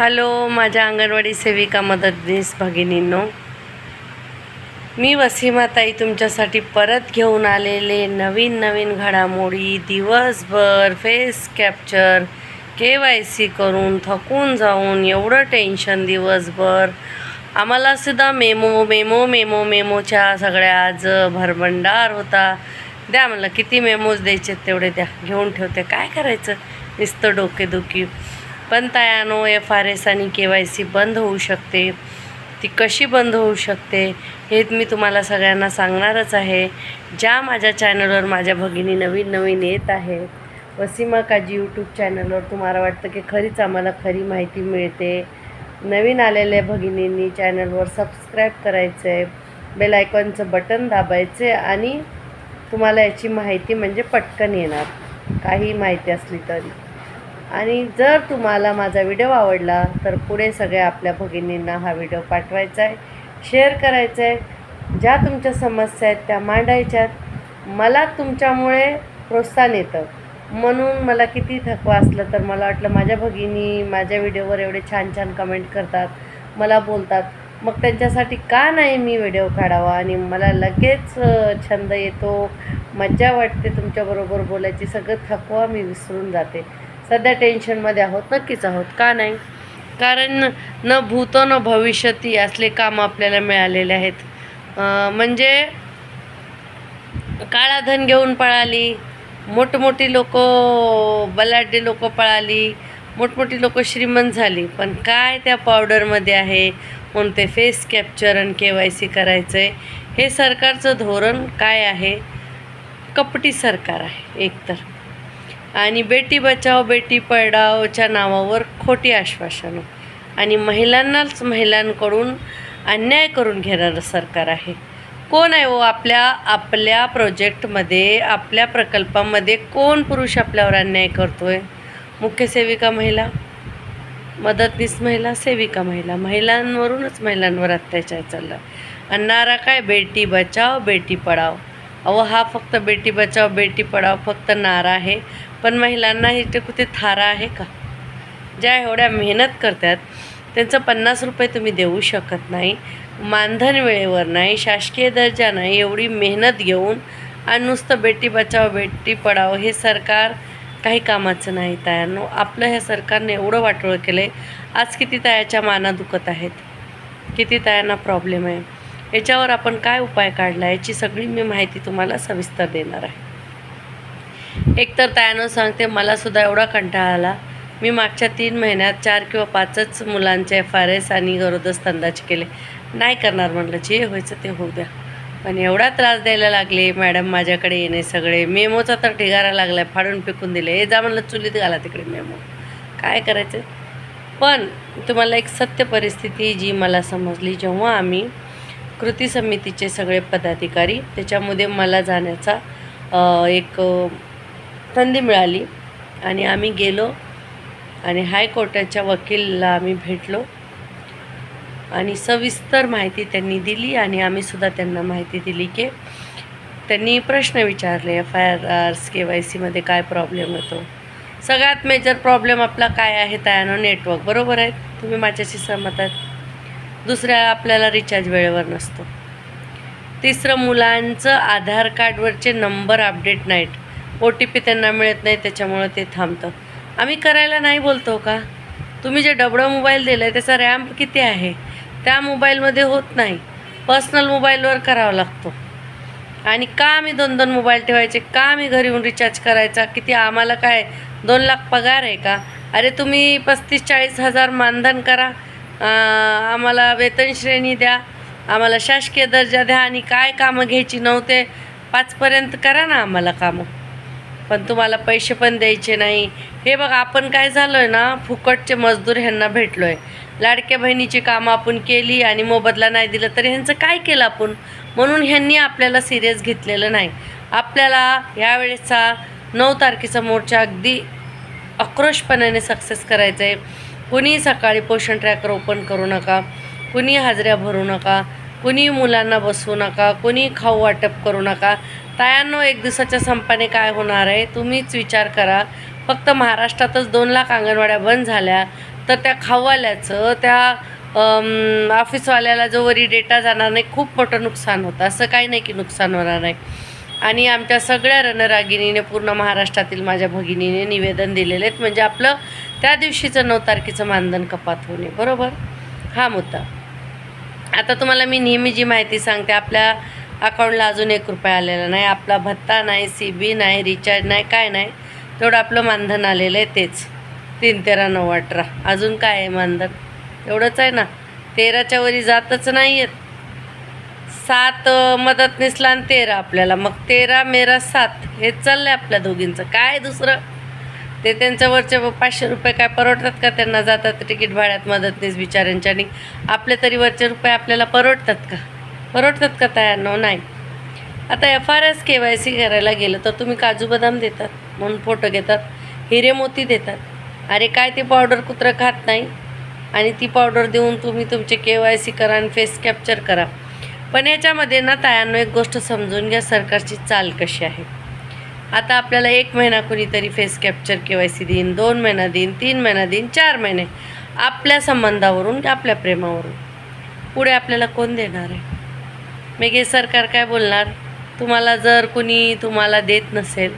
Hello माझ्या अंगणवाडी सेविका मदतनीस भगिनींनो. मी वसीमाताई तुमच्यासाठी परत घेऊन आलेले नवीन नवीन घडामोडी दिवसभर face capture K Y C करून थकून जाऊन एवढं टेन्शन दिवसभर. आम्हाला सुद्धा मेमो मेमो मेमो मेमोच्या सगळ्या आज भरभंडार होता. द्या म्हणलं किती मेमोज द्यायचे तेवढे द्या. घेऊन ठेवते. काय करायचं? नुसतं डोकेदुखी. पण तयानो एफ आर एस आणि के वाय सी बंद होऊ शकते. ती कशी बंद होऊ शकते हे मी तुम्हाला सगळ्यांना सांगणारच आहे. ज्या माझ्या चॅनलवर माझ्या भगिनी नवीन नवीन येत आहे वसीमा काजी यूट्यूब चॅनलवर तुम्हाला वाटतं की खरीच आम्हाला खरी माहिती मिळते. नवीन आलेल्या भगिनींनी चॅनलवर सबस्क्राईब करायचं आहे बेल आयकॉनचं बटन दाबायचं आहे आणि तुम्हाला याची माहिती म्हणजे पटकन येणार. काही माहिती असली तरी. आणि जर तुम्हाला माझा व्हिडिओ आवडला तर पुढे सगळ्या आपल्या भगिनींना हा व्हिडिओ पाठवायचा आहे शेअर करायचा आहे. ज्या तुमच्या समस्या आहेत त्या मांडायच्यात मला तुमच्यामुळे प्रोत्साहन येतं. म्हणून मला किती थकवा असलं तर मला वाटलं माझ्या भगिनी माझ्या व्हिडिओवर एवढे छान छान कमेंट करतात मला बोलतात. मग त्यांच्यासाठी का नाही मी व्हिडिओ काढावा? आणि मला लगेच छंद येतो. मज्जा वाटते तुमच्याबरोबर बोलायची. सगळं थकवा मी विसरून जाते. सध्या टेन्शनमध्ये आहोत नक्कीच आहोत. का नाही? कारण न भूत न भविष्यती असले काम आपल्याला मिळालेले आहेत. म्हणजे काळाधन घेऊन पळाली मोठमोठी लोक बलाढ्य लोक पळाली मोठमोठी लोक श्रीमंत झाली. पण काय त्या पावडरमध्ये आहे? म्हणून ते फेस कॅप्चर आणि के वाय सी करायचं आहे हे सरकारचं धोरण काय आहे? कपटी सरकार आहे एकतर. आणि बेटी बचाव बेटी पढावच्या नावावर खोटी आश्वासनं. आणि महिलांनाच महिलांकडून अन्याय करून घेणारं सरकार आहे. कोण आहे ओ आपल्या आपल्या प्रोजेक्टमध्ये आपल्या प्रकल्पामध्ये कोण पुरुष आपल्यावर अन्याय करतो आहे मुख्य सेविका महिला मदतनीस महिला सेविका महिला. महिलांवरूनच महिलांवर अत्याचार चालला आणि नारा काय? बेटी बचाव बेटी पढाव अहो हा फक्त बेटी बचाव बेटी पढाव फक्त नारा आहे. पण महिलांना इथे कुठे थारा आहे का? ज्या एवढ्या मेहनत करतात त्यांचं पन्नास रुपये तुम्ही देऊ शकत नाही मानधन वेळेवर नाही शासकीय दर्जा नाही एवढी मेहनत घेऊन आणि नुसतं बेटी बचाव बेटी पडाव हे सरकार काही कामाचं नाही तायांनो आपलं ह्या सरकारने एवढं वाटोळं केलं आहे आज किती तायाच्या माना दुखत आहेत? किती तायांना प्रॉब्लेम आहे? याच्यावर आपण काय उपाय काढला? याची सगळी मी माहिती तुम्हाला सविस्तर देणार आहे. एकतर तायानं सांगते मलासुद्धा एवढा कंटाळा आला. मी मागच्या तीन महिन्यात चार किंवा पाचच मुलांचे एफ आर एस आणि गरोदस्तंदाचे केले. नाही करणार म्हटलं जे व्हायचं ते होऊ द्या. पण एवढा त्रास द्यायला लागले मॅडम माझ्याकडे येणे सगळे. मेमोचा तर ढिगारा लागला आहे फाडून फेकून दिले. हे जा म्हणलं चुलीत घाला तिकडे मेमो. काय करायचं? पण तुम्हाला एक सत्य परिस्थिती जी मला समजली जेव्हा आम्ही कृती समितीचे सगळे पदाधिकारी त्याच्यामध्ये मला जाण्याचा एक संधी मिळाली आणि आम्ही गेलो आणि हायकोर्टाच्या वकीलला आम्ही भेटलो आणि सविस्तर माहिती त्यांनी दिली आणि आम्हीसुद्धा त्यांना माहिती दिली की त्यांनी प्रश्न विचारले एफ आय आर आर्स के वाय सीमध्ये काय प्रॉब्लेम होतो सगळ्यात मेजर प्रॉब्लेम आपला काय आहे? त्यानं नेटवर्क बरोबर आहे? तुम्ही माझ्याशी सहमत आहात? दुसऱ्या आपल्याला रिचार्ज वेळेवर नसतो. तिसरं मुलांचं आधार कार्डवरचे नंबर अपडेट नाहीत ओ टी पी त्यांना मिळत नाही त्याच्यामुळं ते थांबतं. आम्ही करायला नाही बोलतो का? तुम्ही जे डबडं मोबाईल दिलं आहे त्याचा रॅम्प किती आहे? त्या मोबाईलमध्ये होत नाही. पर्सनल मोबाईलवर करावा लागतो. आणि का आम्ही दोन दोन मोबाईल ठेवायचे? का आम्ही घरी येऊन रिचार्ज करायचा? किती आम्हाला काय दोन लाख पगार आहे का? अरे तुम्ही पस्तीस चाळीस हजार मानधन करा. आम्हाला वेतन श्रेणी द्या. आम्हाला शासकीय दर्जा द्या. आणि काय कामं घ्यायची नव्हते? पाचपर्यंत करा ना आम्हाला कामं. पण तुम्हाला पैसे पण द्यायचे नाही. हे बघा आपण काय झालो आहे ना फुकटचे मजदूर ह्यांना भेटलो आहे लाडक्या बहिणीची कामं आपण केली आणि मोबदला नाही दिला तर ह्यांचं काय केलं आपण? म्हणून ह्यांनी आपल्याला सिरियस घेतलेलं नाही. आपल्याला यावेळेसचा नऊ तारखेचा मोर्चा अगदी आक्रोशपणाने सक्सेस करायचं आहे कुणी सकाळी पोषण ट्रॅकर ओपन करू नका. कुणी हाजऱ्या भरू नका. कुणी मुलांना बसवू नका. कुणी खाऊ वाटप करू नका. तायांनो एक दिवसाच्या संपाने काय होणार आहे तुम्हीच विचार करा. फक्त महाराष्ट्रातच दोन लाख अंगणवाड्या बंद झाल्या तर त्या खाऊवाल्याचं त्या ऑफिसवाल्याला जो वरी डेटा जाणार नाही खूप मोठं नुकसान होतं. असं काही नाही की नुकसान होणार नाही. आणि आमच्या सगळ्या रणरागिणीने पूर्ण महाराष्ट्रातील माझ्या भगिनीने निवेदन दिलेले आहेत. म्हणजे आपलं त्या दिवशीचं नऊ तारखेचं मानधन कपात होणे बरोबर? हा मुद्दा. आता तुम्हाला मी नेहमी जी माहिती सांगते आपल्या अकाउंटला अजून एक रुपया आलेला नाही. आपला भत्ता नाही सी बी नाही रिचार्ज नाही काय नाही. तेवढं आपलं मानधन आलेलं आहे तेच. तीन तेरा नऊ अठरा. अजून काय आहे मानधन? एवढंच आहे ना. तेराच्या वरी जातच नाही आहेत सात मदतनीसला आणि तेरा आपल्याला. मग तेरा मेरा सात हे चाललं आहे आपल्या दोघींचं. काय दुसरं? ते त्यांच्या वरचे पाचशे रुपये काय परवडतात का त्यांना? जातात तिकीट भाड्यात मदतनीस बिचाऱ्यांच्या आणि आपले तरी वरचे रुपये आपल्याला परवडतात का? परवडतात का तयार नाही. आता F R S K Y C करायला गेलं तर तुम्ही काजू बदाम देतात म्हणून फोटो घेतात हिरे मोती देतात. अरे काय ते पावडर कुत्रं खात नाही? आणि ती पावडर देऊन तुम्ही तुमचे के वाय सी करा आणि फेस कॅप्चर करा. पण याच्यामध्ये ना तायांनो एक गोष्ट समजून घ्या सरकारची चाल कशी आहे. आता आपल्याला एक महिना कुणीतरी face capture K Y C देईन दोन महिना देईन तीन महिना देईन चार महिने. आपल्या संबंधावरून आपल्या प्रेमावरून. पुढे आपल्याला कोण देणार आहे? मेघे सरकार काय बोलणार? तुम्हाला जर कुणी तुम्हाला देत नसेल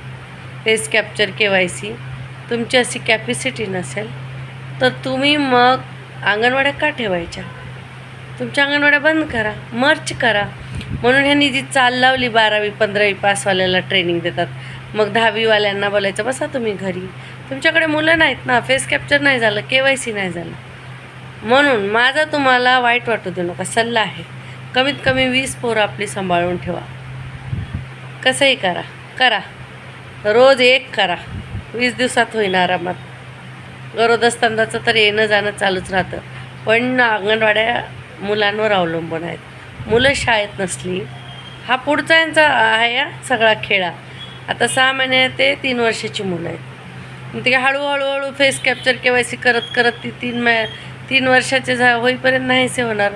face capture K Y C तुमची अशी कॅपॅसिटी नसेल तर तुम्ही मग अंगणवाड्या का ठेवायच्या? तुमच्या अंगणवाड्या बंद करा मर्च करा. म्हणून ह्यांनी जी चाल लावली बारावी पंधरावी पासवाल्याला ट्रेनिंग देतात. मग दहावीवाल्यांना बोलायचं बसा तुम्ही घरी. तुमच्याकडे मुलं नाहीत ना फेस कॅप्चर नाही झालं के वाय सी नाही झालं. म्हणून माझा तुम्हाला वाईट वाटू देऊ नका सल्ला आहे. कमीत कमी वीस पोरं आपली सांभाळून ठेवा. कसंही करा करा. रोज एक करा. वीस दिवसात होईन आरामात गरोदस्तंदाचं तर येणं जाणं चालूच राहतं. पण अंगणवाड्या मुलांवर अवलंबून आहेत. मुलं शाळेत नसली हा पुढचा यांचा आहे या सगळा खेळा. आता सहा महिने ते तीन वर्षाची मुलं आहेत. मग ते हळूहळू face capture K Y C करत करत ती तीन मै तीन वर्षाचे झा होईपर्यंत नाहीसे होणार.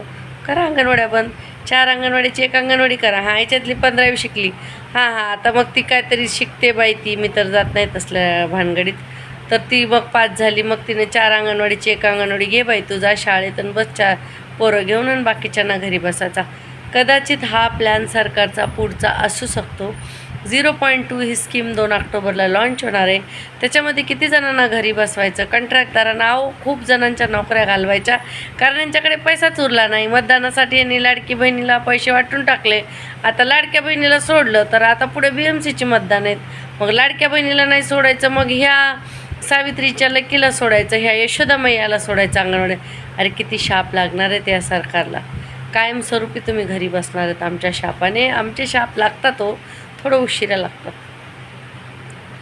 करा अंगणवाड्या बंद. चार अंगणवाडीची एक अंगणवाडी करा. हां याच्यातली पंधरावी शिकली. हां हां आता मग ती काहीतरी शिकते बाई ती. मी तर जात नाही तसल्या भानगडीत. तर ती मग पाच झाली. मग तिने चार अंगणवाडीची एक अंगणवाडी घे बाई तू जा शाळेत आणि बस चार पोरं घेऊन आणि बाकीच्यांना घरी बसायचा. कदाचित हा प्लॅन सरकारचा पुढचा असू शकतो. झिरो पॉईंट टू ही स्कीम दोन ऑक्टोबरला लॉन्च होणार आहे. त्याच्यामध्ये किती जणांना घरी बसवायचं कंट्रॅक्टदारांना अहो खूप जणांच्या नोकऱ्या घालवायच्या कारण यांच्याकडे पैसाच उरला नाही. मतदानासाठी यांनी लाडकी बहिणीला पैसे वाटून टाकले. आता लाडक्या बहिणीला सोडलं तर आता पुढे बी एम सीची मतदान आहेत. मग लाडक्या बहिणीला नाही सोडायचं मग ह्या सावित्रीच्या लकीला सोडायचं ह्या यशोदा मैयाला सोडायचं अंगणवाडी. अरे किती शाप लागणार आहे त्या सरकारला. कायमस्वरूपी तुम्ही घरी बसणार आहेत आमच्या शापाने. आमचे शाप लागतात हो. थोडं उशिरा लागतात.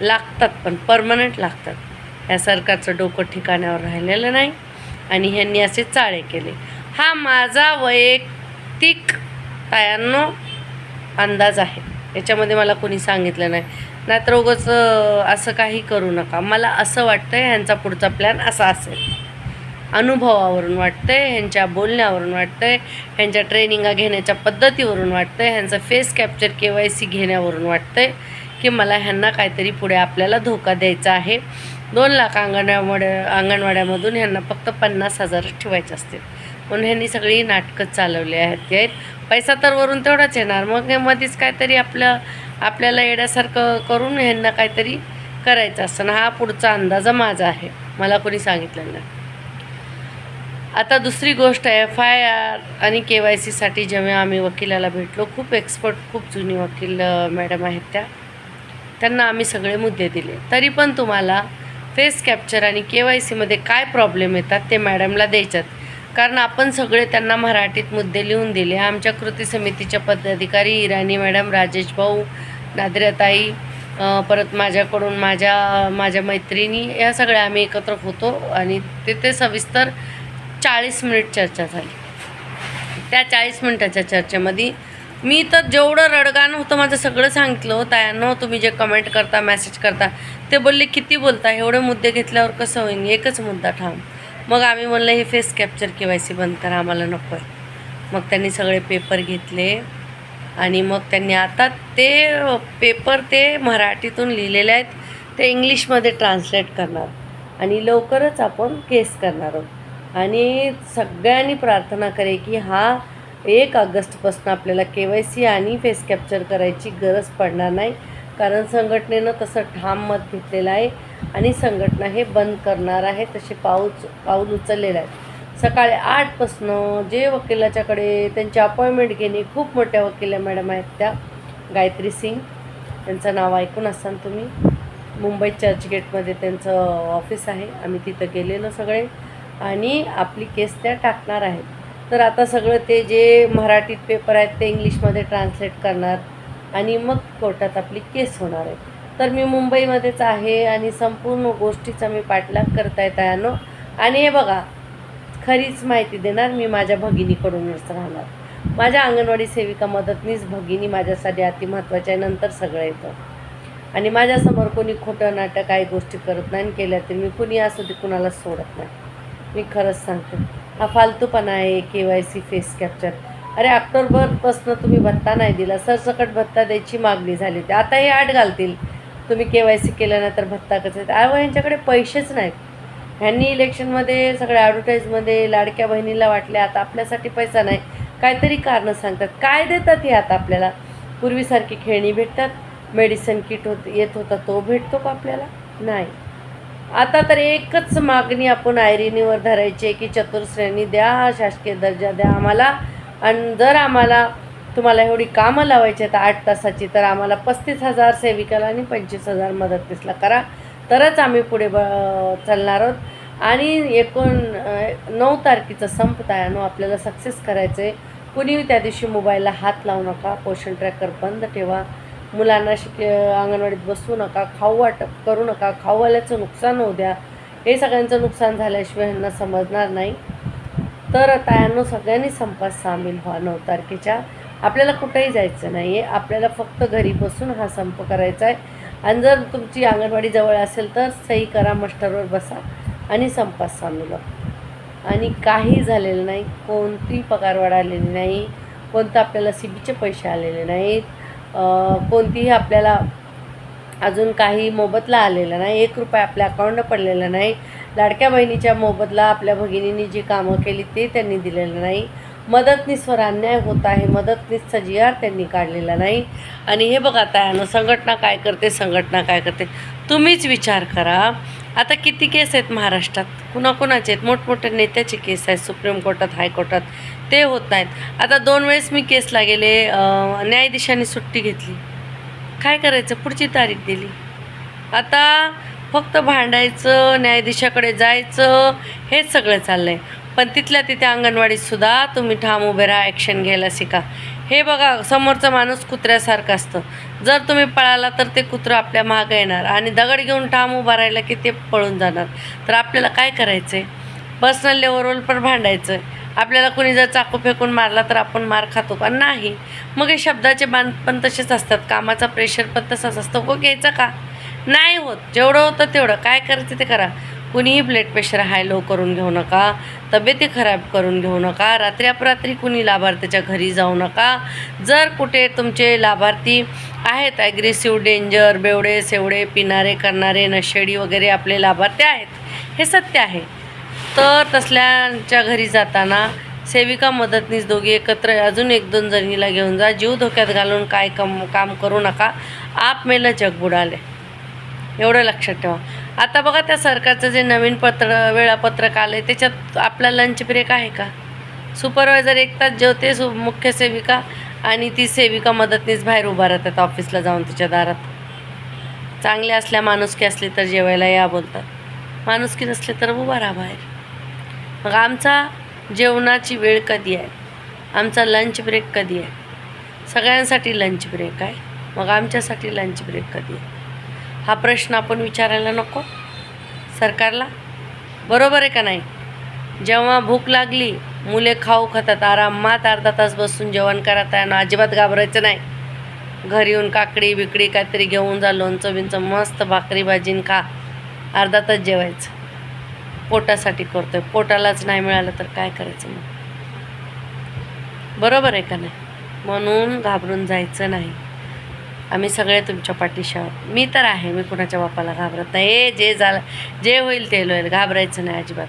लागतात पण परमनंट लागतात. या सरकारचं डोकं ठिकाण्यावर राहिलेलं नाही आणि ह्यांनी असे चाळे केले. हा माझा वैयक्तिक तायांनो अंदाज आहे. याच्यामध्ये मला कोणी सांगितलं नाही. नाहीतर उगाच असं काही करू नका. मला असं वाटतं ह्यांचा पुढचा प्लॅन असा असेल. अनुभवावरून वाटतंय ह्यांच्या बोलण्यावरून वाटतंय ह्यांच्या ट्रेनिंगा घेण्याच्या पद्धतीवरून वाटतंय ह्यांचं face capture K Y C घेण्यावरून वाटतंय की मला ह्यांना काहीतरी पुढे आपल्याला धोका द्यायचा आहे. दोन लाख अंगणवाड्या अंगणवाड्यामधून ह्यांना फक्त पन्नास हजार ठेवायचे असतील. म्हणून ह्यांनी सगळी नाटकं चालवली आहेत ते आहेत. पैसा तर वरून तेवढाच येणार. मग हे मध्येच काहीतरी आपलं आपल्याला येण्यासारखं करून ह्यांना काहीतरी करायचं असतं. ना हा पुढचा अंदाज माझा आहे. मला कोणी सांगितलं नाही. आता दुसरी गोष्ट एफ आय आर आणि के वाय सीसाठी जेव्हा आम्ही वकिलाला भेटलो खूप एक्सपर्ट खूप जुनी वकील मॅडम आहेत त्या. त्यांना आम्ही सगळे मुद्दे दिले. तरी पण तुम्हाला फेस कॅप्चर आणि के वाय सीमध्ये काय प्रॉब्लेम येतात ते मॅडमला द्यायच्यात. कारण आपण सगळे त्यांना मराठीत मुद्दे लिहून दिले. आमच्या कृती समितीच्या पदाधिकारी इराणी मॅडम राजेश भाऊ नादऱ्याताई परत माझ्याकडून माझ्या माझ्या मैत्रिणी या सगळ्या आम्ही एकत्र होतो आणि तिथे सविस्तर चाळीस मिनिट चर्चा झाली. त्या चाळीस मिनिटाच्या चर्चेमध्ये मी तर जेवढं रडगाणं होतं माझं सगळं सांगितलं होतं. तायांनो तुम्ही जे कमेंट करता मेसेज करता ते बोलले किती बोलता? एवढे मुद्दे घेतल्यावर कसं होईल एकच मुद्दा ठाम. मग आम्ही म्हणलं हे face capture K Y C बंद करा आम्हाला नको आहे. मग त्यांनी सगळे पेपर घेतले आणि मग त्यांनी आता ते पेपर ते मराठीतून लिहिलेले आहेत. ते इंग्लिशमध्ये ट्रान्सलेट करणार. आणि लवकरच आपण केस करणार आहोत. आणि सगळ्यांनी प्रार्थना करे की हा एक ऑगस्टपासून आपल्याला के वाय सी आणि फेस कॅप्चर करायची गरज पडणार नाही. कारण संघटनेनं तसं ठाम मत घेतलेलं आहे आणि संघटना हे बंद करणार आहे तसे पाऊच पाऊल उचललेलं आहे सकाळी आठपासनं जे वकिलाच्याकडे त्यांची अपॉइंटमेंट घेणे खूप मोठ्या वकिला मॅडम आहेत त्या गायत्री सिंग. त्यांचं नाव ऐकून असाल तुम्ही. मुंबई चर्चगेटमध्ये त्यांचं ऑफिस आहे. आम्ही तिथं गेलेलो सगळे. आणि आपली केस त्या टाकणार आहेत. तर आता सगळं ते जे मराठीत पेपर आहेत ते इंग्लिशमध्ये ट्रान्सलेट करणार आणि मग कोर्टात आपली केस होणार आहे. तर मी मुंबईमध्येच आहे आणि संपूर्ण गोष्टीचा मी पाठलाग करता येत आहे आणि हे बघा खरीच माहिती देणार मी माझ्या भगिनीकडूनच राहणार. माझ्या अंगणवाडी सेविका मदतनीच भगिनी माझ्यासाठी अति महत्त्वाच्या आहे नंतर सगळं येतं. आणि माझ्यासमोर कोणी खोटं नाटक काही गोष्टी करत नाही आणि केल्या तरी मी कुणी असू दे कुणाला सोडत नाही. मी खरंच सांगते. हा फालतूपणा आहे K Y C face capture अरे ऑक्टोबरपासून तुम्ही भत्ता नाही दिला. सरसकट भत्ता द्यायची मागणी झाली होती. आता हे आठ घालतील. तुम्ही के वाय सी केल्यानंतर भत्ता कसं अहो यांच्याकडे पैसेच नाहीत. ह्यांनी इलेक्शनमध्ये सगळ्या ॲडव्हर्टाईजमध्ये लाडक्या बहिणीला वाटले आता आपल्यासाठी पैसा नाही. काहीतरी कारणं सांगतात. काय देतात हे आता आपल्याला? पूर्वीसारखी खेळणी भेटतात. मेडिसिन किट होत येत होता तो भेटतो का आपल्याला? नाही. आता तर एकच मागणी आपण आयरिनीवर धरायची आहे की चतुर्श्रेणी द्या शासकीय दर्जा द्या. आम्हाला आणि जर आम्हाला तुम्हाला एवढी कामं लावायची आहेत आठ तासाची तर आम्हाला पस्तीस हजार सेविकाला आणि पंचवीस हजार मदतीसला करा. तरच आम्ही पुढे ब चालणार आहोत. आणि एकूण नऊ तारखेचं संपत आहे नो आपल्याला सक्सेस करायचं आहे कुणीही त्या दिवशी मोबाईलला हात लावू नका पोषण ट्रॅकर बंद ठेवा. मुलांना शिक अंगणवाडीत बसवू नका खाऊ वाटप करू नका खाऊवाल्याचं नुकसान होऊ द्या. हे सगळ्यांचं नुकसान झाल्याशिवाय ह्यांना समजणार नाही. तर तायांनो सगळ्यांनी संपात सामील व्हा नऊ तारखेच्या. आपल्याला कुठेही जायचं नाही आहे आपल्याला फक्त घरी बसून हा संप करायचा आहे. आणि जर तुमची अंगणवाडी जवळ असेल तर सही करा मस्टरवर बसा आणि संपात सामील व्हा. आणि काही झालेलं नाही कोणती पगारवाढ आलेली नाही कोणतं आपल्याला सी बीचे पैसे आलेले नाहीत. कोणतीही आपल्याला अजून काही मोबदला आलेला नाही एक रुपया आपल्या अकाउंटनं पडलेला नाही. लाडक्या बहिणीच्या मोबदला आपल्या भगिनींनी जी कामं केली ते त्यांनी दिलेलं नाही. मदतनीसवर अन्याय होत आहे मदतनीसचा जी आर त्यांनी काढलेला नाही. आणि हे बघा आता संघटना काय करते संघटना काय करते? तुम्हीच विचार करा. आता किती केस आहेत महाराष्ट्रात? कुणाकुणाचे आहेत? मोठमोठ्या नेत्याचे केस आहेत सुप्रीम कोर्टात हायकोर्टात. ते होत नाहीत. आता दोन वेळेस मी केस लागेले न्यायाधीशांनी सुट्टी घेतली. काय करायचं? पुढची तारीख दिली. आता फक्त भांडायचं न्यायाधीशाकडे जायचं हेच सगळं चाललं आहे पण तिथल्या तिथे अंगणवाडीतसुद्धा तुम्ही ठाम उभे राहा ॲक्शन घ्यायला शिका. हे बघा समोरचा माणूस कुत्र्यासारखं असतं. जर तुम्ही पळाला तर ते कुत्रं आपल्या मागं येणार आणि दगड घेऊन ठाम उभा राहिला की ते पळून जाणार. तर आपल्याला काय करायचं आहे पर्सनल लेवलवर पण भांडायचं आहे आपल्याला कोणी जर चाकू फेकून मारला तर आपण मार खातो का? नाही. मग हे शब्दाचे बांध पण तसेच असतात. कामाचा प्रेशर पण तसाच असतो. हो, को घ्यायचा का? नाही होत. जेवढं होतं तेवढं. काय करायचं ते करा. कुणीही ब्लड प्रेशर हाय लो करून घेऊ नका. तब्येती खराब करून घेऊ नका. रात्री अपरात्री कुणी लाभार्थीच्या घरी जाऊ नका. जर कुठे तुमचे लाभार्थी आहेत ॲग्रेसिव्ह डेंजर बेवडे सेवडे पिणारे करणारे नशेडी वगैरे आपले लाभार्थी आहेत हे सत्य आहे. तर तसल्यांच्या घरी जाताना सेविका मदतनीस दोघी एकत्र अजून एक दोन जणीला घेऊन जा. जीव धोक्यात घालून काय कम काम करू नका. आप मेलं जग बुडाले. एवढं लक्षात ठेवा. आता बघा त्या सरकारचं जे नवीन पत्र वेळापत्रक आलं आहे त्याच्यात आपला लंच ब्रेक आहे का? सुपरवायझर एक तास जेवते सु मुख्य सेविका आणि ती सेविका मदतनीस बाहेर उभा राहतात ऑफिसला जाऊन तिच्या दारात. चांगले असल्या माणुसकी असली तर जेवायला या बोलतात. माणुसकी नसली तर उभा राहा बाहेर. मग आमचा जेवणाची वेळ कधी आहे? आमचा लंच ब्रेक कधी आहे? सगळ्यांसाठी लंच ब्रेक आहे. मग आमच्यासाठी लंच ब्रेक कधी आहे? हा प्रश्न आपण विचारायला नको. सरकारला? बरोबर आहे का नाही? जेव्हा भूक लागली मुले खाऊ खातात आरामात अर्धा तास बसून जेवण करत आहे आणि अजिबात घाबरायचं नाही. घरी येऊन काकडी बिकडी काहीतरी घेऊन जा लोणचं बिंचं मस्त भाकरी भाजीन खा. अर्धा तास जेवायचं. पोटासाठी करतो आहे पोटालाच नाही मिळालं तर काय करायचं मग? बरोबर आहे का नाही? म्हणून घाबरून जायचं नाही. आम्ही सगळे तुमच्या पाठीशी आहोत. मी तर आहे मी कुणाच्या बापाला घाबरत नाही. ए जे झालं जे होईल ते होईल घाबरायचं नाही अजिबात.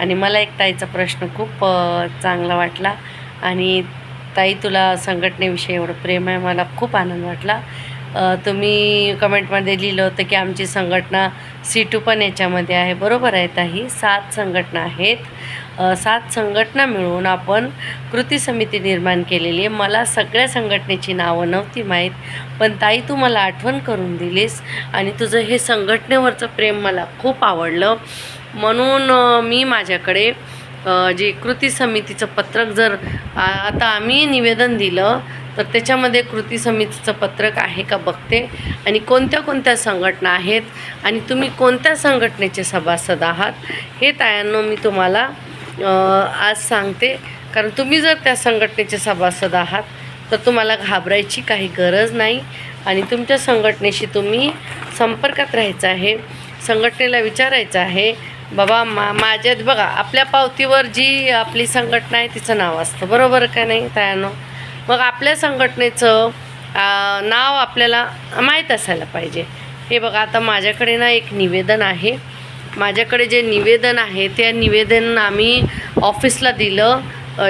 आणि मला एक ताईचा प्रश्न खूप चांगला वाटला. आणि ताई तुला संघटनेविषयी एवढं प्रेम आहे मला खूप आनंद वाटला. तुम्ही कमेंटमध्ये लिहिलं होतं की आमची संघटना सी टू पण याच्यामध्ये आहे. बरोबर आहे ताई सात संघटना आहेत. सात संघटना मिळून आपण कृती समिती निर्माण केलेली आहे. मला सगळ्या संघटनेची नावं नव्हती माहीत पण ताई तू मला आठवण करून दिलीस आणि तुझं हे संघटनेवरचं प्रेम मला खूप आवडलं. म्हणून मी माझ्याकडे जे कृती समितीचं पत्रक जर आता आम्ही निवेदन दिलं तर त्याच्यामध्ये कृती समितीचं पत्रक आहे का बघते. आणि कोणत्या कोणत्या संघटना आहेत आणि तुम्ही कोणत्या संघटनेचे सभासद आहात हे तायांनो मी तुम्हाला आज सांगते. कारण तुम्ही जर त्या संघटनेचे सभासद आहात तर तुम्हाला घाबरायची काही गरज नाही आणि तुमच्या संघटनेशी तुम्ही संपर्कात राहायचं आहे संघटनेला विचारायचं आहे. बाबा मा माझ्यात बघा आपल्या पावतीवर जी आपली संघटना आहे तिचं नाव असतं. बरोबर का नाही तायानो? मग आपल्या संघटनेचं नाव आपल्याला माहीत असायला पाहिजे. हे बघा आता माझ्याकडे ना एक निवेदन आहे. माझ्याकडे जे निवेदन आहे त्या निवेदन आम्ही ऑफिसला दिलं.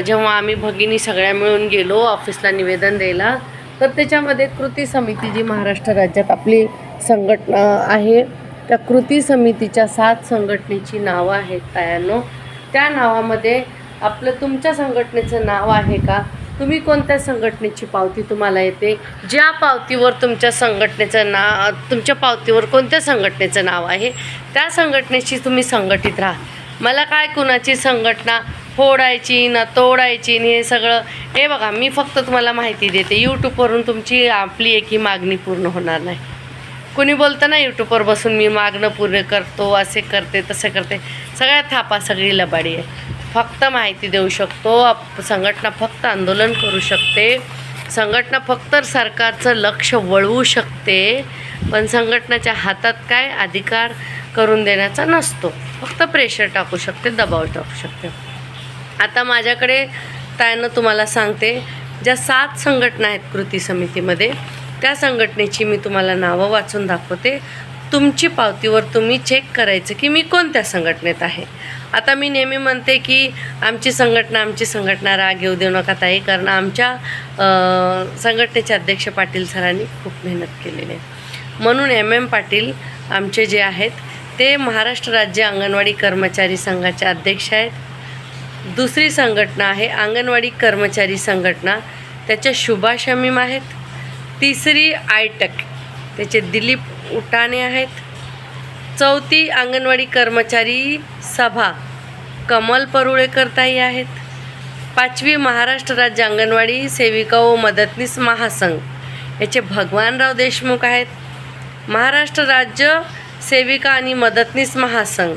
जेव्हा आम्ही भगिनी सगळ्या मिळून गेलो ऑफिसला निवेदन द्यायला तर त्याच्यामध्ये कृती समिती जी महाराष्ट्र राज्यात आपली संघटना आहे त्या कृती समितीच्या सात संघटनेची नावं आहेत तायांनो. त्या नावामध्ये आपलं तुमच्या संघटनेचं नाव आहे का? तुम्ही कोणत्या संघटनेची पावती तुम्हाला येते? ज्या पावतीवर तुमच्या संघटनेचं नाव तुमच्या पावतीवर कोणत्या संघटनेचं नाव आहे? त्या संघटनेशी तुम्ही संघटित राहा. मला काय कुणाची संघटना फोडायची ना तोडायची हे सगळं हे बघा मी फक्त तुम्हाला माहिती देते. यूट्यूबवरून तुमची आपली एकी मागणी पूर्ण होणार नाही. कुणी बोलतं ना यूट्यूबवर बसून मी मागणं पूर्ण करतो असे करते तसे करते. सगळ्या थापा सगळी लबाडी आहे. फक्त माहिती देऊ शकतो. आप संघटना फक्त आंदोलन करू शकते. संघटना फक्त सरकारचं लक्ष वळवू शकते. पण संघटनाच्या हातात काय? अधिकार करून देण्याचा नसतो. फक्त प्रेशर टाकू शकते दबाव टाकू शकते. आता माझ्याकडे त्यानं तुम्हाला सांगते ज्या सात संघटना आहेत कृती समितीमध्ये त्या संघटनेची मी तुम्हाला नावं वाचून दाखवते. तुमची पावतीवर तुम्ही चेक करायचं की मी कोणत्या संघटनेत आहे. आता मी नेहमी म्हणते की आमची संघटना आमची संघटना राग येऊ देऊ नका ताई कारण आमच्या संघटनेचे अध्यक्ष पाटील सरांनी खूप मेहनत केलेली आहे. म्हणून एम एम पाटील आमचे जे आहेत ते महाराष्ट्र राज्य अंगणवाडी कर्मचारी संघाचे अध्यक्ष आहेत. दुसरी संघटना आहे अंगणवाडी कर्मचारी संघटना त्याच्या शुभा शमीम आहेत. तिसरी आयटक त्याचे दिलीप उटाणे आहेत. चौथी अंगणवाडी कर्मचारी सभा कमल परुळेकर ताई आहेत. पाचवी महाराष्ट्र राज्य अंगणवाडी सेविका व मदतनीस महासंघ. याचे भगवानराव देशमुख आहेत. महाराष्ट्र राज्य सेविका आणि मदतनीस महासंघ.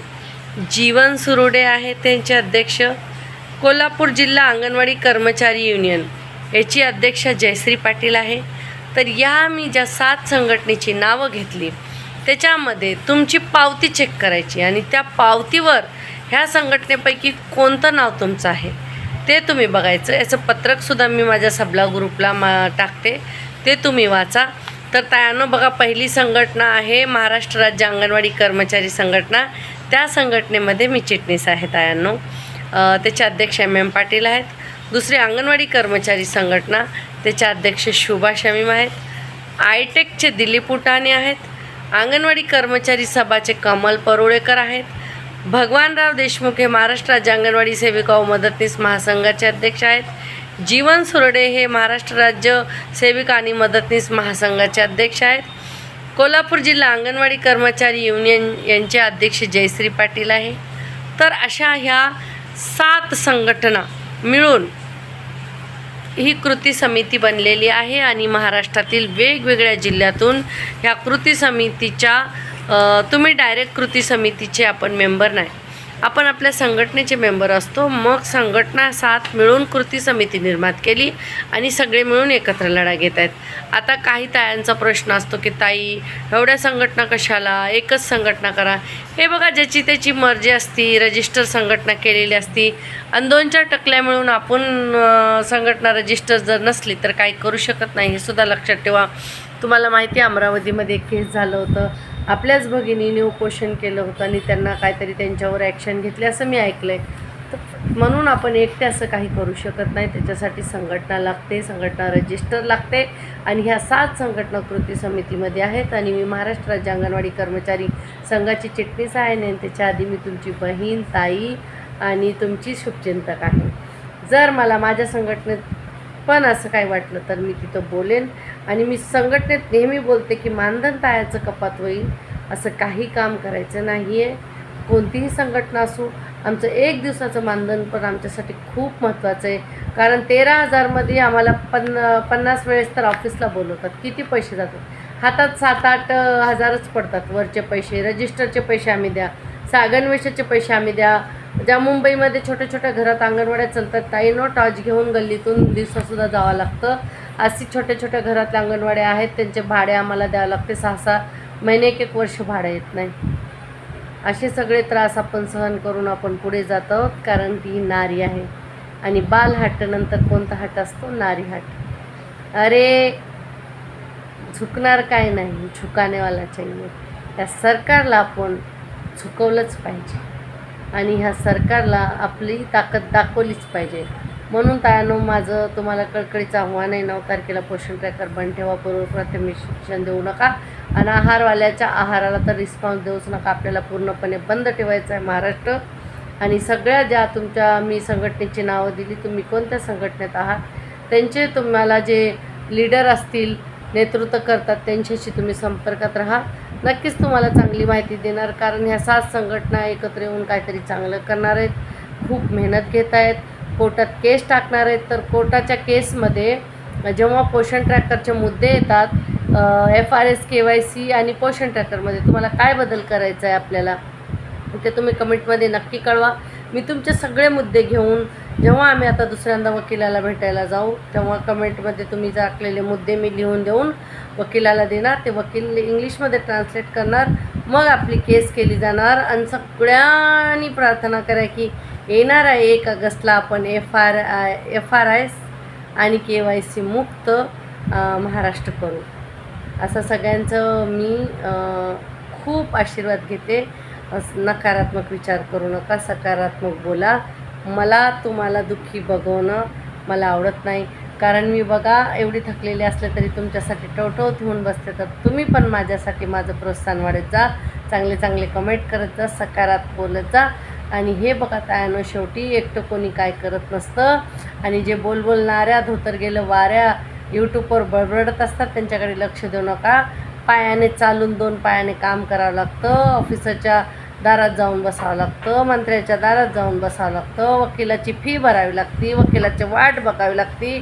जीवन सुरुडे आहेत त्यांचे अध्यक्ष. कोल्हापूर जिल्हा अंगणवाडी कर्मचारी युनियन. याची अध्यक्ष जयश्री पाटील आहे. तर या मी ज्या सात संघटनेची नावं घेतली त्याच्यामध्ये तुमची पावती चेक करायची आणि त्या पावतीवर ह्या संघटनेपैकी कोणतं नाव तुमचं आहे ते तुम्ही बघायचं. याचं पत्रकसुद्धा मी माझ्या सबला ग्रुपला मा टाकते. ते तुम्ही वाचा. तर त्यानं बघा पहिली संघटना आहे महाराष्ट्र राज्य अंगणवाडी कर्मचारी संघटना. त्या संघटनेमध्ये मी चिटणीस आहे तायांनो. त्याचे अध्यक्ष एम एम पाटील आहेत. दुसरी अंगणवाडी कर्मचारी संघटना. त्याचे अध्यक्ष शुभा शमीम आहेत. आयटेकचे दिलीप उटाणे आहेत. अंगणवाडी कर्मचारी सभाचे कमल परुळेकर आहेत. भगवानराव देशमुख हे महाराष्ट्र राज्य अंगणवाडी सेविका व मदतनीस महासंघाचे अध्यक्ष आहेत. जीवन सुरडे हे महाराष्ट्र राज्य सेविका आणि मदतनीस महासंघाचे अध्यक्ष आहेत. कोल्हापूर जिल्हा अंगणवाडी कर्मचारी युनियन यांचे अध्यक्ष जयश्री पाटील आहे. तर अशा ह्या सात संघटना मिळून ही कृती समिती बनलेली आहे आणि महाराष्ट्रातील वेगवेगळ्या जिल्ह्यातून ह्या कृती समितीच्या तुम्ही डायरेक्ट कृती समितीचे आपण मेंबर नाही. आपण आपल्या संघटनेचे मेंबर असतो. मग संघटना साथ मिळून कृती समिती निर्माण केली आणि सगळे मिळून एकत्र लढा घेत आहेत. आता काही तायांचा प्रश्न असतो की ताई एवढ्या संघटना कशाला? एकच संघटना करा. हे बघा ज्याची त्याची मर्जी असती रजिस्टर संघटना केलेली असती आणि दोन चार टकल्या मिळून आपण संघटना रजिस्टर जर नसली तर काही करू शकत नाही. हे सुद्धा लक्षात ठेवा. तुम्हाला माहिती अमरावतीमध्ये एक केस झालं होतं. आपल्याच भगिनीने उपोषण केलं होतं आणि त्यांना काहीतरी त्यांच्यावर ॲक्शन घेतली असं मी ऐकलं आहे तर म्हणून आपण एकटे असं काही करू शकत नाही. त्याच्यासाठी संघटना लागते संघटना रजिस्टर लागते आणि ह्या सात संघटना कृती समितीमध्ये आहेत आणि मी महाराष्ट्र राज्य अंगणवाडी कर्मचारी संघाची चिटणीस आहे आणि त्याच्या आधी मी तुमची बहीण ताई आणि तुमची शुभचिंतक आहे. जर मला माझ्या संघटनेत पण असं काय वाटलं तर मी तिथं बोलेन. आणि मी संघटनेत नेहमी बोलते की मानधन तायाचं कपात होईल असं काही काम करायचं नाही आहे कोणतीही संघटना असू आमचं एक दिवसाचं मानधन पण आमच्यासाठी खूप महत्त्वाचं आहे. कारण तेरा हजारमध्ये आम्हाला पन्न पन्नास वेळेस तर ऑफिसला बोलवतात. किती पैसे जातात? हातात सात आठ हजारच पडतात. वरचे पैसे रजिस्टरचे पैसे आम्ही द्या सागणवेशाचे पैसे आम्ही द्या ज्या मुंबईमध्ये छोट्या छोट्या घरात अंगणवाड्या चालतात ताईनो टॉर्च घेऊन गल्लीतून दिवसासुद्धा जावं लागतं. अशी छोट्या छोट्या घरातल्या अंगणवाड्या आहेत त्यांचे भाडे आम्हाला द्यावं लागते. सहा सहा महिने एक एक वर्ष भाडं येत नाही. असे सगळे त्रास आपण सहन करून आपण पुढे जात आहोत कारण ती नारी आहे. आणि बाल कोणता हट असतो? नारी हट. अरे झुकणार काय नाही झुकानेवाला चाहिए. त्या सरकारला आपण झुकवलंच पाहिजे. आणि ह्या सरकारला आपली ताकद दाखवलीच पाहिजे. म्हणून त्यानं माझं तुम्हाला कळकळीचं आव्हान आहे नऊ तारखेला पोषण ट्रॅकर बंद ठेवा पूर्व प्राथमिक शिक्षण देऊ नका आणि आहारवाल्याच्या आहाराला तर रिस्पॉन्स देऊच नका. आपल्याला पूर्णपणे बंद ठेवायचं आहे महाराष्ट्र. आणि सगळ्या ज्या तुमच्या मी संघटनेची नावं दिली तुम्ही कोणत्या संघटनेत आहात त्यांचे तुम्हाला जे लीडर असतील नेतृत्व करतात त्यांच्याशी तुम्ही संपर्कात राहा. नक्कीच तुम्हाला चांगली माहिती देणार कारण ह्या सात संघटना एकत्र येऊन काहीतरी चांगलं करणार आहेत. खूप मेहनत घेत आहेत. कोर्टात केस टाकणार आहेत. तर कोर्टाच्या केसमध्ये जेव्हा पोषण ट्रॅकरचे मुद्दे येतात F R S K Y C आणि पोषण ट्रॅकरमध्ये तुम्हाला काय बदल करायचा आहे आपल्याला ते तुम्ही कमेंटमध्ये नक्की कळवा. मी तुमचे सगळे मुद्दे घेऊन जेव्हा आम्ही आता दुसऱ्यांदा वकिलाला भेटायला जाऊ तेव्हा कमेंटमध्ये तुम्ही टाकलेले मुद्दे मी लिहून देऊन वकिलाला देणार. ते वकील इंग्लिशमध्ये ट्रान्सलेट करणार. मग आपली केस केली जाणार आणि सगळ्यांनी प्रार्थना करा की येणाऱ्या एक ऑगस्टला आपण F R I F R I आणि के वाय सी मुक्त महाराष्ट्र करू. असं सगळ्यांचं मी खूप आशीर्वाद घेते. नकारात्मक विचार करू नका सकारात्मक बोला. मला तुम्हाला दुःखी बघवणं मला आवडत नाही. कारण मी बघा एवढी थकलेली असले तरी तुमच्यासाठी टवटवत होऊन बसते. तर तुम्ही पण माझ्यासाठी माझं प्रोत्साहन वाढत जा. चांगले चांगले कमेंट करत जा. सकारात्मक बोलत जा. आणि हे बघा तयानं शेवटी एकटं कोणी काय करत नसतं. आणि जे बोलबोलणाऱ्या धोतर गेलं वाऱ्या यूट्यूबवर बडबडत असतात त्यांच्याकडे लक्ष देऊ नका. पायाने चालून दोन पायाने काम करावं लागतं. ऑफिसरच्या दारात जाऊन बसावं लागतं मंत्र्याच्या दारात जाऊन बसावं लागतं वकिलाची फी भरावी लागती वकिलाची वाट बघावी लागती.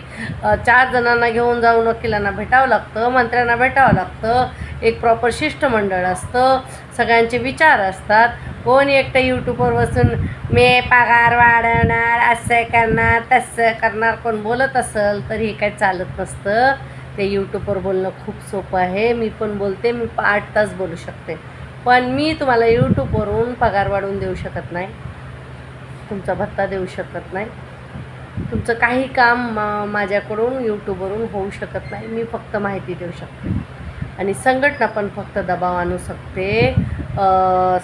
चार जणांना घेऊन जाऊन वकिलांना भेटावं लागतं मंत्र्यांना भेटावं लागतं. एक प्रॉपर शिष्टमंडळ असतं सगळ्यांचे विचार असतात. कोण एकटं यूट्यूबवर बसून मे पगार वाढवणार असं करणार तसं करणार कोण बोलत असेल तर हे काय चालत नसतं. ते यूट्यूबवर बोलणं खूप सोपं आहे. मी पण बोलते मी आठ तास बोलू शकते. पण मी तुम्हाला यूट्यूबवरून पगार वाढवून देऊ शकत नाही. तुमचा भत्ता देऊ शकत नाही. तुमचं काही काम मा- माझ्याकडून यूट्यूबवरून होऊ शकत नाही. मी फक्त माहिती देऊ शकते. आणि संघटना पण फक्त दबाव आणू शकते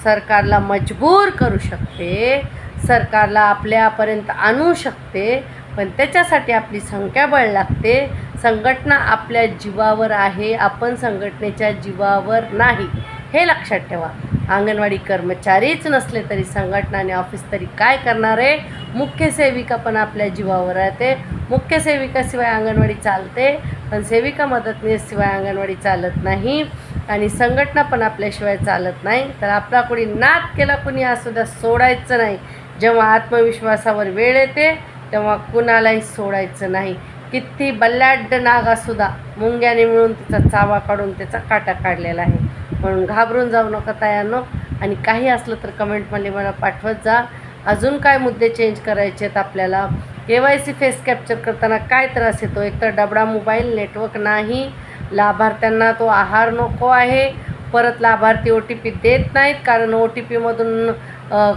सरकारला मजबूर करू शकते. सरकारला आपल्यापर्यंत आणू शकते. पण त्याच्यासाठी आपली संख्याबळ लागते. संघटना आपल्या जीवावर आहे. आपण संघटनेच्या जीवावर नाही. हे लक्षात ठेवा. अंगणवाडी कर्मचारीच नसले तरी संघटना आणि ऑफिस तरी काय करणार आहे? मुख्य सेविका पण आपल्या जीवावर राहते. मुख्य सेविकाशिवाय अंगणवाडी चालते पण सेविका मदतनीसशिवाय अंगणवाडी चालत नाही आणि संघटना पण आपल्याशिवाय चालत नाही. तर आपला कोणी नाद केला कुणी असू द्या सोडायचं नाही. जेव्हा आत्मविश्वासावर वेळ येते तेव्हा कुणालाही सोडायचं नाही. किती बल्लाढ्य नागसुद्धा मुंग्याने मिळून तिचा चावा काढून त्याचा काटा काढलेला आहे. म्हणून घाबरून जाऊ नका तयानो. आणि काही असलं तर कमेंटमध्ये मला पाठवत जा. अजून काय मुद्दे चेंज करायचे आहेत आपल्याला? K Y C face capture करताना काय त्रास येतो? एकतर डबडा मोबाईल नेटवर्क नाही. लाभार्थ्यांना तो आहार नको आहे. परत लाभार्थी ओ टी पी देत नाहीत कारण ओ टी पीमधून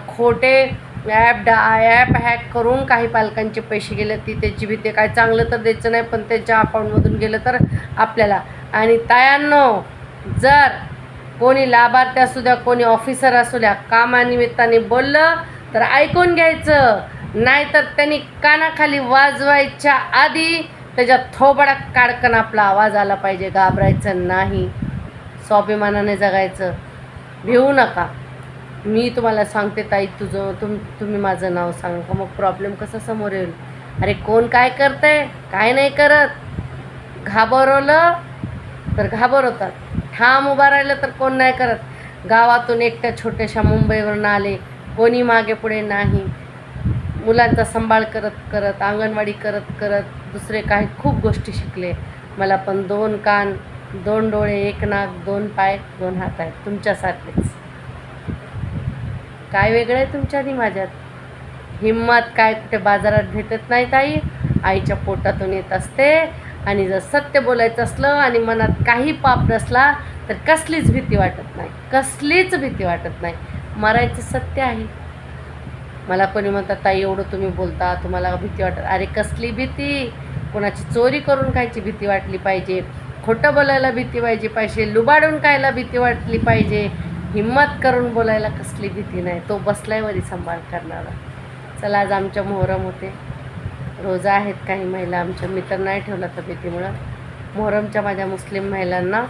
खोटे ॲप डा ॲप हॅक करून काही पालकांचे पैसे गेले. ती त्याची भीती काय चांगलं तर द्यायचं नाही पण त्यांच्या अकाउंटमधून गेलं तर आपल्याला. आणि तायांनो जर कोणी लाभार्थी असू द्या कोणी ऑफिसर असू द्या कामानिमित्ताने बोललं तर ऐकून घ्यायचं. नाहीतर त्यांनी कानाखाली वाजवायच्या आधी त्याच्या थोबडा काडकन आपला आवाज आला पाहिजे घाबरायचं नाही. स्वाभिमानाने जगायचं. भिवू नका. मी तुम्हाला सांगते ताई तुझं तुम तुम्ही माझं नाव सांगा. का मग प्रॉब्लेम कसा समोर येईल? अरे कोण काय करतंय? काय नाही करत. घाबरवलं तर घाबरवतात. ठाम उभा राहिलं तर कोण नाही करत. गावातून एकट्या छोट्याशा मुंबईवरून आले. कोणी मागे पुढे नाही. मुलांचा सांभाळ करत करत अंगणवाडी करत करत दुसरे काही खूप गोष्टी शिकले. मला पण दोन कान दोन डोळे एक नाक दोन पाय दोन हात आहेत. तुमच्यासारखेच. काय वेगळं आहे तुमच्या आणि माझ्यात? हिंमत काय कुठे बाजारात भेटत नाही ताई. आईच्या पोटातून येत असते. आणि जर सत्य बोलायचं असलं आणि मनात काही पाप नसला तर कसलीच भीती वाटत नाही. कसलीच भीती वाटत नाही. मरायचं सत्य आहे. मला कोणी म्हणतात ताई एवढं तुम्ही बोलता तुम्हाला भीती वाटत अरे कसली भीती? कोणाची चोरी करून खायची भीती वाटली पाहिजे? खोटं बोलायला भीती पाहिजे पाहिजे? लुबाडून खायला भीती वाटली पाहिजे? हिंमत करून बोलायला कसली भीती नाही. तो बसलाय वरी सांभाळ करणारा. चला आज आमच्या मोहरम होते. रोजा आहेत काही महिला आमच्या. मी तर नाही ठेवला तब्येतीमुळं. मोहरमच्या माझ्या मुस्लिम महिलांना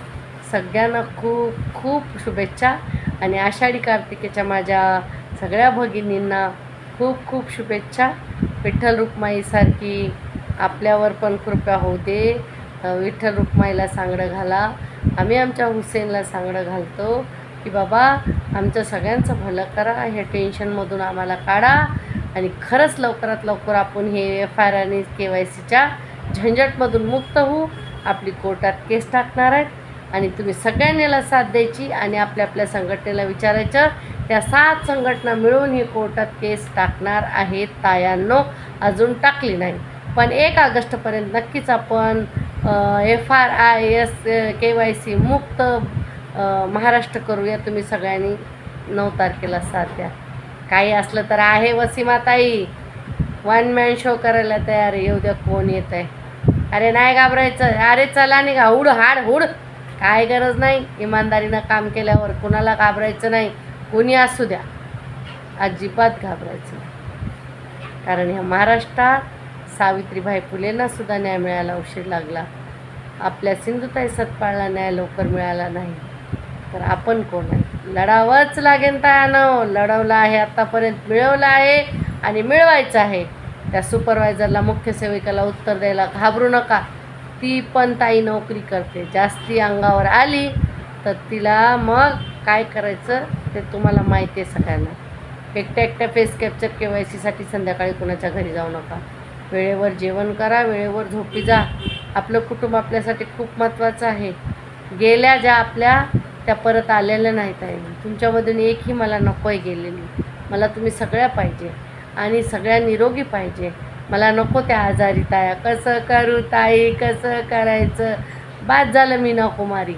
सगळ्यांना खूप खूप शुभेच्छा. आणि आषाढी कार्तिकेच्या माझ्या सगळ्या भगिनींना खूप खूप शुभेच्छा. विठ्ठल रुक्माईसारखी आपल्यावर पण कृपा होऊ दे. विठ्ठल रुक्माईला सांगडं घाला. आम्ही आमच्या हुसेनला सांगडं घालतो की बाबा आमचं सगळ्यांचं भलं करा. हे टेन्शनमधून आम्हाला काढा. आणि खरंच लवकरात लवकर आपण हे एफ आय आर आणि के वाय सीच्या झंझटमधून मुक्त होऊ. आपली कोर्टात केस टाकणार आहेत. आणि तुम्ही सगळ्यांनीला साथ द्यायची आणि आपल्या आपल्या संघटनेला विचारायचं. त्या सात संघटना मिळून ही कोर्टात केस टाकणार आहेत तायांनो. अजून टाकली नाही. पण एक ऑगस्टपर्यंत नक्कीच आपण F R I S K Y C मुक्त महाराष्ट्र करूया. तुम्ही सगळ्यांनी नऊ तारखेला साथ द्या. काही असलं तर आहे वसीमाताई. वन मॅन शो करायला तयार येऊ द्या कोण येत आहे अरे नाही घाबरायचं. अरे चला निघा. हुड हाड हुड. काय गरज नाही. इमानदारीनं काम केल्यावर कुणाला घाबरायचं नाही. कोणी असू द्या. अजिबात घाबरायचं नाही. कारण ह्या महाराष्ट्रात सावित्रीबाई फुलेंना सुद्धा न्याय मिळायला उशीर लागला. आपल्या सिंधुताई सतपाळला न्याय लवकर मिळाला नाही. तर आपण कोण आहे? लढावंच लागेल तयानं. लढवलं आहे आत्तापर्यंत मिळवलं आहे आणि मिळवायचं आहे. त्या सुपरवायझरला मुख्य सेविकाला उत्तर द्यायला घाबरू नका. ती पण ताई नोकरी करते. जास्ती अंगावर आली तर तिला मग काय करायचं ते तुम्हाला माहिती आहे सगळ्यांना. एकट्या एकट्या फेस कॅप्चर के वाय सीसाठी संध्याकाळी कुणाच्या घरी जाऊ नका. वेळेवर जेवण करा वेळेवर झोपी जा. आपलं कुटुंब आपल्यासाठी खूप महत्त्वाचं आहे. गेल्या ज्या आपल्या त्या परत आलेल्या नाहीत आहे. तुमच्यामधून एकही मला नको आहे गेलेली. मला तुम्ही सगळ्या पाहिजे आणि सगळ्या निरोगी पाहिजे. मला नको त्या आजारी ताया. कसं करू ताई? कसं करायचं? बाद झालं मी ना कुमारी.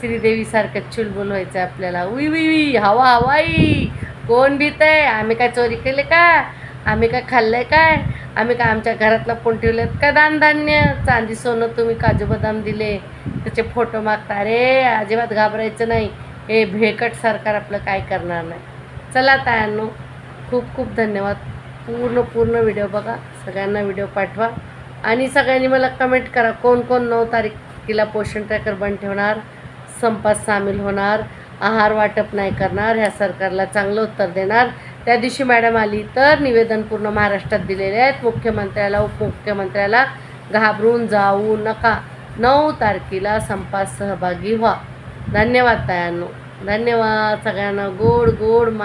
श्रीदेवीसारखं चुलबुल व्हायचं आहे आपल्याला. उई उई उई हवा हवाई कोण भीत आहे आम्ही काय चोरी केले का? आम्ही काय खाल्लंय काय? आम्ही काय आमच्या घरातलं कोण ठेवलेत का दानधान्य? चांदी सोनं तुम्ही काजू बदाम दिले. त्याचे फोटो मागता. अरे अजिबात घाबरायचं नाही. हे भेकट सरकार आपलं काय करणार नाही. चला तायांनो खूप खूप धन्यवाद. पूर्ण पूर्ण व्हिडिओ बघा. सगळ्यांना व्हिडिओ पाठवा. आणि सगळ्यांनी मला कमेंट करा कोण कोण नऊ तारखेला पोषण ट्रॅकर बंद ठेवणार संपात सामील होणार आहार वाटप नाही करणार ह्या सरकारला चांगलं उत्तर देणार. त्या दिवशी मॅडम आली तर निवेदन पूर्ण महाराष्ट्रात दिलेले आहेत. मुख्यमंत्र्याला उपमुख्यमंत्र्याला घाबरून जाऊ नका. नऊ तारखेला संपात सहभागी व्हा. धन्यवाद तयांनो. धन्यवाद सगळ्यांना. गोड गोड मा